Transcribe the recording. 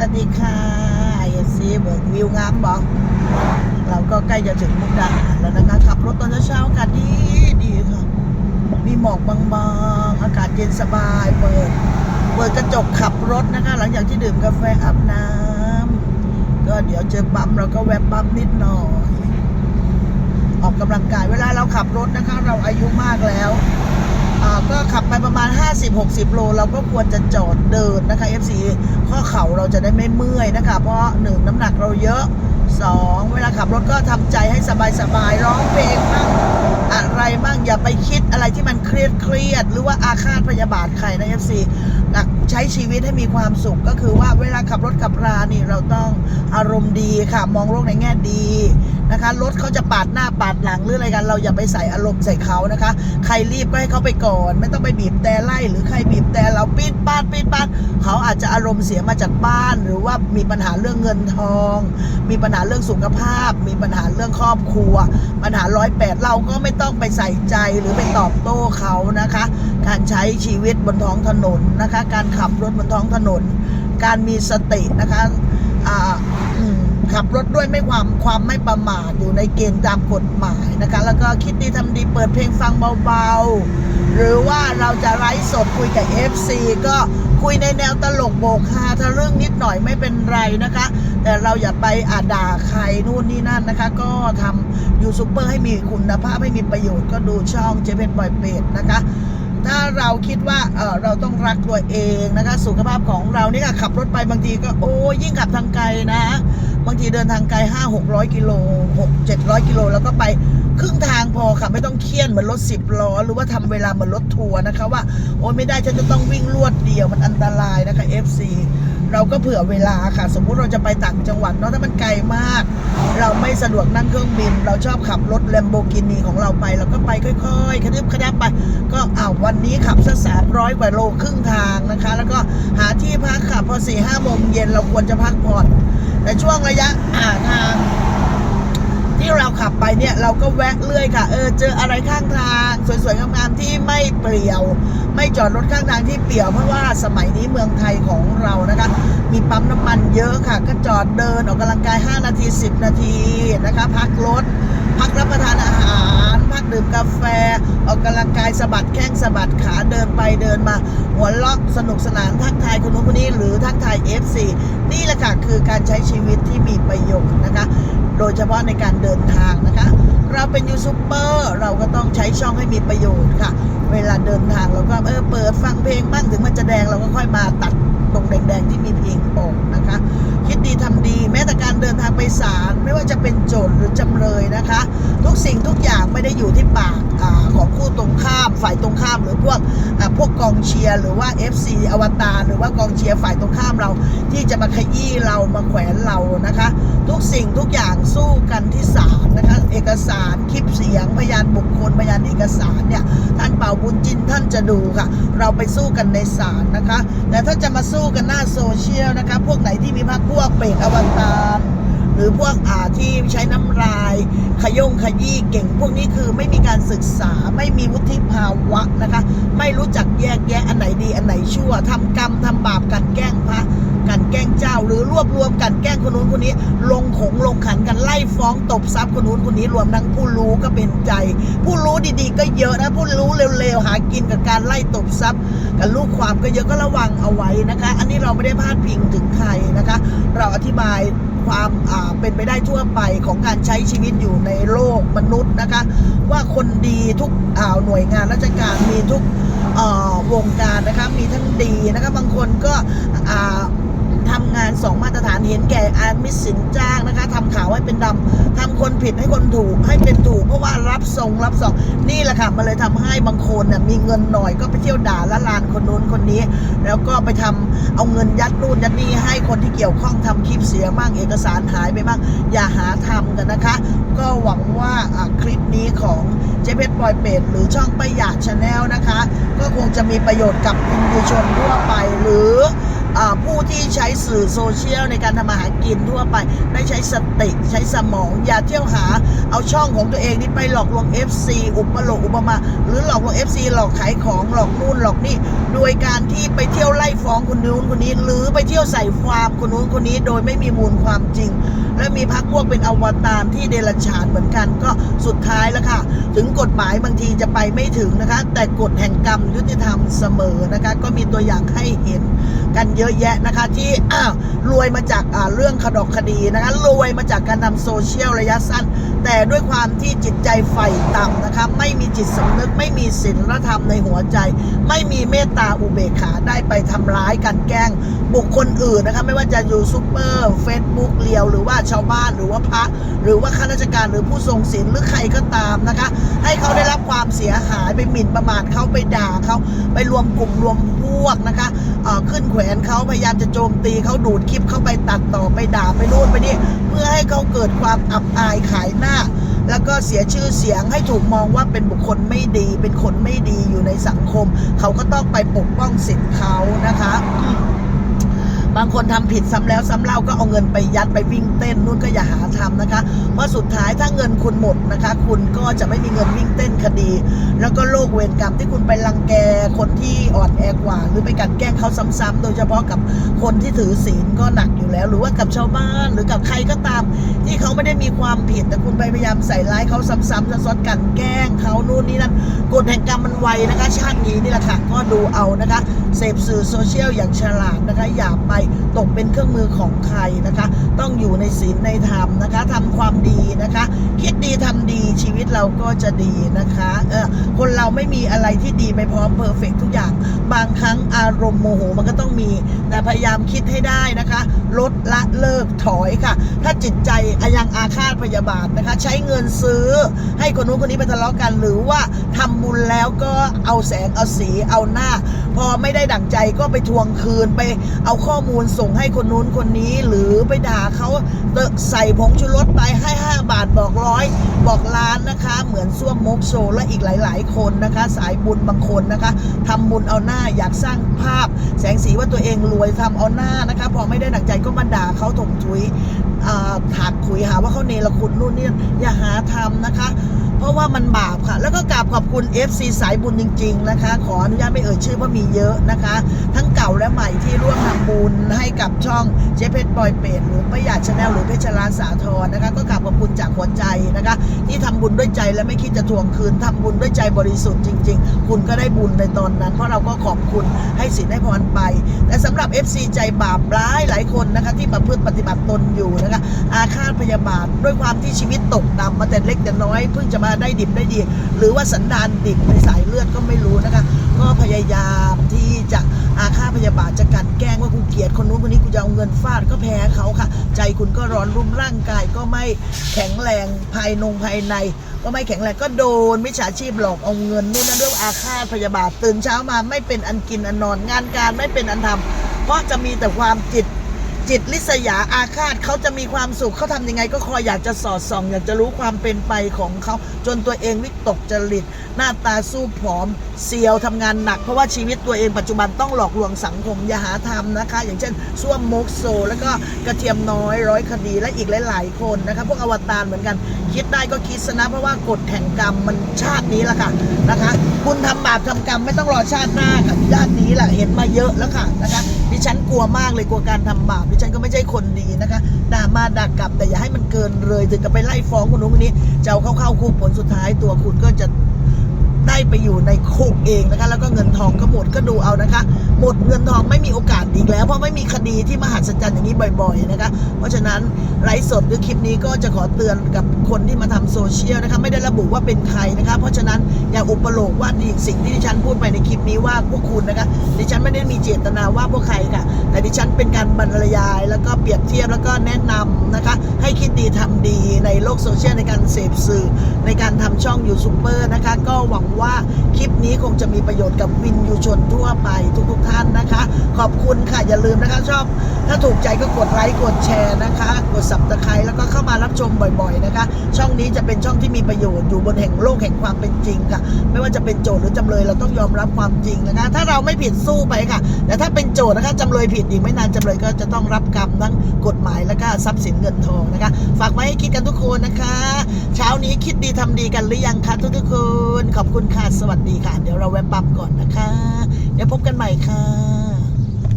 วัสดีค่ะไอเอซีเบิร์กวิวงามบอกเราก็ใกล้จะถึงมุกดาหารแล้วนะคะ ขับรถตอนเช้าอากาศดีดีค่ะ มีหมอกบางๆ อากาศเย็นสบาย เปิด เปิดกระจกขับรถนะคะ หลังจากที่ดื่มกาแฟอาบน้ำก็เดี๋ยวเจอปั๊มเราก็แวะปั๊มนิดหน่อย ออกกำลังกาย เวลาเราขับรถนะคะ เราอายุมากแล้ว ก็ขับไปประมาณ 50-60 โล เราก็ควรจะจอดเดินนะคะ FC ข้อเข่าเราจะได้ไม่เมื่อยนะคะ เพราะหนึ่งน้ำหนักเราเยอะสองเวลาขับรถก็ทำใจให้สบายๆร้องเพลงบ้างอะไรบ้างอย่าไปคิดอะไรที่มันเครียดเครียดๆหรือว่าอาฆาตพยาบาทใครนะ FC หลักใช้ชีวิตให้มีความสุขก็คือว่าเวลาขับรถขับรานี่เราต้องอารมณ์ดีค่ะ มองโลกในแง่ดี นะคะรถเขาจะปาดหน้าปาดหลังหรืออะไรกัน เราอย่าไปใส่อารมณ์ใส่เขานะคะ ใครรีบก็ให้เขาไปก่อน ไม่ต้องไปบีบแต่ไล่หรือใครบีบแต่เราปีดปาดปีดปาดเขาอาจจะอารมณ์เสียมาจากบ้าน หรือว่ามีปัญหาเรื่องเงินทอง มีปัญหาเรื่องสุขภาพ มีปัญหาเรื่องครอบครัว ปัญหาร้อยแปดเราก็ไม่ต้องไปใส่ใจหรือไปตอบโต้เขานะคะ การใช้ชีวิตบนท้องถนนนะคะ การขับรถบนท้องถนน การมีสตินะคะอ่า ขับรถด้วยไม่ความความไม่ประมาทอยู่ในเกณฑ์ตามกฎหมายนะคะ แล้วก็คิดดีทำดีเปิดเพลงฟังเบาๆ หรือว่าเราจะไลฟ์สดคุยกับ FC ก็คุยในแนวตลกโบกฮาถ้าเรื่องนิดหน่อยไม่เป็นไรนะคะ แต่เราอย่าไปอาด่าใครนู่นนี่นั่นนะคะ ก็ทำยูทูบเบอร์ให้มีคุณภาพให้มีประโยชน์ก็ดูช่องเจเพนปล่อยเป็ดนะคะถ้าเราคิดว่าเออเราต้องรักตัวเองนะคะ สุขภาพของเรานี่ค่ะขับรถไปบางทีก็โอ้ยิ่งขับทางไกลนะ บางทีเดินทางไกลห้าหกร้อยกิโลหกเจ็ดร้อยกิโลแล้วก็ไปครึ่งทางพอค่ะไม่ต้องเครียดเหมือนรถสิบล้อหรือว่าทำเวลาเหมือนรถทัวร์นะคะว่าโอ้ไม่ได้ฉันจะต้องวิ่งรวดเดียวมันอันตรายนะคะ FC เราก็เผื่อเวลาค่ะ สมมุติเราจะไปต่างจังหวัดเนาะถ้ามันไกลมาก เราไม่สะดวกนั่งเครื่องบิน เราชอบขับรถแลมโบกินีของเราไปเราก็ไปค่อยๆขยับขยับไป ก็อ้าววันนี้ขับสักสามร้อยกว่าโลครึ่งทางนะคะ แล้วก็หาที่พักค่ะพอสี่ห้าโมงเย็นเราควรจะพักผ่อนแต่ช่วงระยะอ่าทางที่เราขับไปเนี่ยเราก็แวะเรื่อยค่ะ เออเจออะไรข้างทาง สวยๆงามๆที่ไม่เปลี่ยว ไม่จอดรถข้างทางที่เปลี่ยวเพราะว่าสมัยนี้เมืองไทยของเรานะคะ มีปั๊มน้ำมันเยอะค่ะ ก็จอดเดินออกกำลังกาย 5 นาที 10 นาทีนะคะ พักรถ พักรับประทานอาหาร พักดื่มกาแฟ ออกกำลังกายสะบัดแข้งสะบัดขาเดินไปเดินมา หัวเราะสนุกสนานทักทายคนนู้นคนนี้หรือทักทาย FC นี่แหละค่ะ คือการใช้ชีวิตที่มีประโยชน์นะคะ โดยเฉพาะในการเดินทางนะคะ เราเป็นยูทูบเบอร์เราก็ต้องใช้ช่องให้มีประโยชน์ค่ะ เวลาเดินทางเราก็เออเปิดฟังเพลงบ้างถึงมันจะแดงเราก็ค่อยมาตัด ตรงแดงๆที่มีเพลงออกนะคะ คิดดีทำดีแม้แต่การเดินทางไปศาลไม่ว่าจะเป็นโจทย์หรือจำเลยนะคะ ทุกสิ่งทุกอย่างไม่ได้อยู่ที่ปากอาของคู่ตรงข้าม ฝ่ายตรงข้ามหรือพวกพวกกองเชียร์หรือว่า FC อวตารหรือว่ากองเชียร์ฝ่ายตรงข้ามเรา ที่จะมาขยี้เรามาแขวนเรานะคะ ทุกสิ่งทุกอย่างสู้กันที่ศาลนะคะเอกสารคลิปเสียงพยานบุคคลพยานเอกสารเนี่ยท่านเป่าบุญจินท่านจะดูค่ะ เราไปสู้กันในศาลนะคะ แต่ถ้าจะมาสู้กันหน้าโซเชียลนะคะพวกไหนที่มีพรรคพวกเปรกอวตารหรือพวกอาที่ใช้น้ำลาย ขยงขยี้เก่ง พวกนี้คือไม่มีการศึกษาไม่มีวุฒิภาวะนะคะ ไม่รู้จักแยกแยะอันไหนดีอันไหนชั่วทำกรรมทำบาปกันแกล้งพระกันแกล้งเจ้า หรือรวบรวมกัน คนนู้นคนนี้ ลงขงลงขันกันไล่ฟ้องตบทรัพย์คนนู้นคนนี้รวมทั้งผู้รู้ก็เป็นใจ ผู้รู้ดีๆ ก็เยอะนะผู้รู้เร็วๆหากินกับการไล่ตบทรัพย์กับลูกความก็เยอะก็ระวังเอาไว้นะคะ อันนี้เราไม่ได้พาดพิงถึงใครนะคะ เราอธิบายความเป็นไปได้ทั่วไปของการใช้ชีวิตอยู่ในโลกมนุษย์นะคะ ว่าคนดีทุกอ่าหน่วยงานราชการมีทุกวงการนะคะมีทั้งดีนะคะบางคนก็ อ่าทำงานสองมาตรฐานเห็นแก่อามิสสินจ้างนะคะทำข่าวให้เป็นดำทำคนผิดให้คนถูกให้เป็นถูก เพราะว่ารับส่งรับส่งนี่แหละค่ะมันเลยทำให้บางคนน่ะมีเงินหน่อยก็ไปเที่ยวด่าละลานคนนู้นคนนี้ แล้วก็ไปทำเอาเงินยัดนู่นยัดนี่ให้คนที่เกี่ยวข้องทำคลิปเสียบ้างเอกสารหายไปบ้างอย่าหาทำกันนะคะ ก็หวังว่าคลิปนี้ของเจ๊เพชรปลอยเป็ดหรือช่องประหยัดชาแนลนะคะ ก็คงจะมีประโยชน์กับคุณผู้ชมทั่วไปหรือ ผู้ที่ใช้สื่อโซเชียลในการทำมาหากินทั่วไป ได้ใช้สติใช้สมอง อย่าเที่ยวหาเอาช่องของตัวเองนี่ไปหลอกลวง FC อุปโลกอุปมา หรือหลอกลวง FC หลอกขายของหลอกนู่นหลอกนี่ โดยการที่ไปเที่ยวไล่ฟ้องคนนู้นคนนี้ หรือไปเที่ยวใส่ความคนนู้นคนนี้ โดยไม่มีมูลความจริง และมีพักพวกเป็นอวตารที่เดรัจฉานเหมือนกันก็สุดท้ายแล้วค่ะ ถึงกฎหมายบางทีจะไปไม่ถึงนะคะ แต่กฎแห่งกรรมยุติธรรมเสมอนะคะ ก็มีตัวอย่างให้เห็นกันเยอะแยะนะคะ ที่อ้าวรวยมาจากเรื่องขดอกคดีนะคะรวยมาจากการทำโซเชียลระยะสั้นแต่ด้วยความที่จิตใจใฝ่ต่ำนะคะไม่มีจิตสำนึก ไม่มีศีลธรรมในหัวใจ ไม่มีเมตตาอุเบกขาได้ไปทำร้ายกันแกล้ง บุคคลอื่นนะคะไม่ว่าจะอยูทูเบอร์เฟซบุ๊กเลียว หรือว่าชาวบ้านหรือว่าพระ หรือว่าข้าราชการหรือผู้ทรงศีลหรือใครก็ตามนะคะ ให้เขาได้รับความเสียหายไปหมิ่นประมาทเขาไปด่าเขาไปรวมกลุ่มรวมพวกนะคะเออขึ้นแขวนเขาพยายามจะโจมตีเขาดูดคลิปเขาไปตัดต่อไปด่าไปนู่นไปนี่เพื่อให้เขาเกิดความอับอายขายหน้า แล้วก็เสียชื่อเสียงให้ถูกมองว่าเป็นบุคคลไม่ดี เป็นคนไม่ดีอยู่ในสังคม เขาก็ต้องไปปกป้องสิทธิ์เขานะคะ บางคนทำผิดซ้ำแล้วซ้ำเล่าก็เอาเงินไปยัดไปวิ่งเต้นนู่นก็อย่าหาทำนะคะ เพราะสุดท้ายถ้าเงินคุณหมดนะคะ คุณก็จะไม่มีเงินวิ่งเต้นคดี แล้วก็โลกเวรกรรมที่คุณไปรังแกคนที่อ่อนแอกว่า หรือไปกันแกล้งเขาซ้ำๆโดยเฉพาะกับคนที่ถือศีลก็หนักอยู่แล้ว หรือว่ากับชาวบ้านหรือกับใครก็ตาม ที่เขาไม่ได้มีความผิด แต่คุณไปพยายามใส่ร้ายเขาซ้ำๆซ้อนๆกันแกล้งเขานู่นนี่นั่นกฎแห่งกรรมมันไวนะคะ ชาตินี้นี่แหละค่ะก็ดูเอานะคะเสพสื่อโซเชียลอย่างฉลาดนะคะอย่าไปตกเป็นเครื่องมือของใครนะคะ ต้องอยู่ในศีลในธรรมนะคะทำความดีนะคะ คิดดีทำดีชีวิตเราก็จะดีนะคะเออคนเราไม่มีอะไรที่ดีไปพร้อมเพอร์เฟกทุกอย่าง บางครั้งอารมณ์โมโหมันก็ต้องมี แต่พยายามคิดให้ได้นะคะ ลดละเลิกถอยค่ะ ถ้าจิตใจยังอาฆาตพยาบาทนะคะ ใช้เงินซื้อ ให้คนนู้นคนนี้ไปทะเลาะกัน หรือว่าทำบุญแล้วก็เอาแสงเอาสีเอาหน้า พอไม่ได้ดั่งใจก็ไปทวงคืนไปเอาข้อมูลมูลส่งให้คนนู้นคนนี้ หรือไปด่าเขาใส่ผงชูรสไปให้ 5 บาทบอกร้อยบอกล้านนะคะ เหมือนส้วมมกโชและอีกหลาย ๆ คนนะคะ สายบุญบางคนนะคะทำบุญเอาหน้าอยากสร้างภาพ แสงสีว่าตัวเองรวยทำเอาหน้านะคะ พอไม่ได้ดั่งใจก็มาด่าเขาถมถุยอ่าถากขุยหาว่าเขาเนรคุณนู่นนี่อย่าหาทำนะคะเพราะว่ามันบาปค่ะ แล้วก็กราบขอบคุณ FC สายบุญจริง ๆ นะคะ ขออนุญาตไม่เอ่ยชื่อเพราะมีเยอะนะคะ ทั้งเก่าและใหม่ที่ร่วม บุญให้กับช่องเจ๊เพชรบอยเป็ดหรือประหยัดชาแนลหรือเพชรลาสาทรนะคะก็กราบขอบคุณจากหัวใจนะคะ ที่ทำบุญด้วยใจและไม่คิดจะทวงคืนทำบุญด้วยใจบริสุทธิ์จริง ๆ คุณก็ได้บุญในตอนนั้น เพราะเราก็ขอบคุณให้สินให้พรไป แต่สำหรับ FC ใจบาปร้ายหลายคนนะคะที่ประพฤติปฏิบัติตนอยู่นะคะอาฆาตพยาบาทด้วยความที่ชีวิตตกต่ำมาแต่เล็กแต่น้อยเพิ่งจะมาได้ดิบได้ดี หรือว่าสันดานดิบในสายเลือดก็ไม่รู้นะคะ ก็พยายามที่จะ อาฆาตพยาบาทจะกันแกล้งว่ากูเกลียดคนนู้นคนนี้กูจะเอาเงินฟาดก็แพ้เขาค่ะ ใจคุณก็ร้อนรุ่มร่างกายก็ไม่แข็งแรงภายนงภายใน ก็ไม่แข็งแรงก็โดนมิจฉาชีพหลอกเอาเงินนู่นนั่นด้วยอาฆาตพยาบาทตื่นเช้ามาไม่เป็นอันกินอันนอนงานการไม่เป็นอันทำเพราะจะมีแต่ความจิต จิตลิษยาอาฆาตเขาจะมีความสุขเขาทำยังไง ก็คอยอยากจะสอดส่อง อยากจะรู้ความเป็นไปของเขา จนตัวเองวิตกจริต หน้าตาสู้ผอมเซียวทำงานหนัก เพราะว่าชีวิตตัวเองปัจจุบันต้องหลอกลวงสังคมอย่าหาทำนะคะ อย่างเช่นส้วมมกโซ แล้วก็กระเทียมน้อยร้อยคดีและอีกหลาย ๆ คนนะคะพวกอวตารเหมือนกัน คิดได้ก็คิดซะนะเพราะว่ากฎแห่งกรรมมันชาตินี้แหละค่ะนะคะ คุณทำบาปทำกรรมไม่ต้องรอชาติหน้าค่ะชาตินี้แหละเห็นมาเยอะแล้วค่ะนะคะ กลัวมากเลยกลัวการทำบาปดิฉันก็ไม่ใช่คนดีนะคะด่ามาด่ากลับแต่อย่าให้มันเกินเลยถึงกับไปไล่ฟ้องคนนู้นคนนี้จะเอาเข้าเข้าคุกผลสุดท้ายตัวคุณก็จะ ได้ไปอยู่ในคุกเองนะคะ แล้วก็เงินทองก็หมดก็ดูเอานะคะ หมดเงินทองไม่มีโอกาสอีกแล้ว เพราะไม่มีคดีที่มหัศจรรย์อย่างนี้บ่อย ๆ นะคะ เพราะฉะนั้นไลฟ์สดหรือคลิปนี้ก็จะขอเตือนกับคนที่มาทำโซเชียลนะคะ ไม่ได้ระบุว่าเป็นใครนะคะ เพราะฉะนั้นอย่าอุปโลกว่าดีสิ่งที่ดิฉันพูดไปในคลิปนี้ว่าพวกคุณนะคะ ดิฉันไม่ได้มีเจตนาว่าพวกใครค่ะ แต่ดิฉันเป็นการบรรยาย แล้วก็เปรียบเทียบแล้วก็แนะนำนะคะ ให้คิดดีทำดีในโลกโซเชียลในการเสพสื่อ การทำช่องยูทูเบอร์นะคะ ก็หวังว่าคลิปนี้คงจะมีประโยชน์กับวินยูชนทั่วไปทุกๆท่านนะคะ ขอบคุณค่ะ อย่าลืมนะคะ ชอบ ถ้าถูกใจก็กดไลค์กดแชร์นะคะ กดสับตะไคร้แล้วก็เข้ามารับชมบ่อยๆนะคะ ช่องนี้จะเป็นช่องที่มีประโยชน์อยู่บนแห่งโลกแห่งความเป็นจริงค่ะ ไม่ว่าจะเป็นโจทย์หรือจำเลยเราต้องยอมรับความจริงนะคะ ถ้าเราไม่ผิดสู้ไปค่ะ แต่ถ้าเป็นโจทย์นะคะจำเลยผิดอีกไม่นานจำเลยก็จะต้องรับกรรมทั้งกฎหมายและก็ทรัพย์สินเงินทองนะคะ ฝากไว้ให้คิดกันทุกคนนะคะ เช้านี้คิดดีทำดีกันหรือยังคะทุกทุกคนขอบคุณค่ะ สวัสดีค่ะ เดี๋ยวเราแวะปั๊บก่อนนะคะ เดี๋ยวพบกันใหม่ค่ะ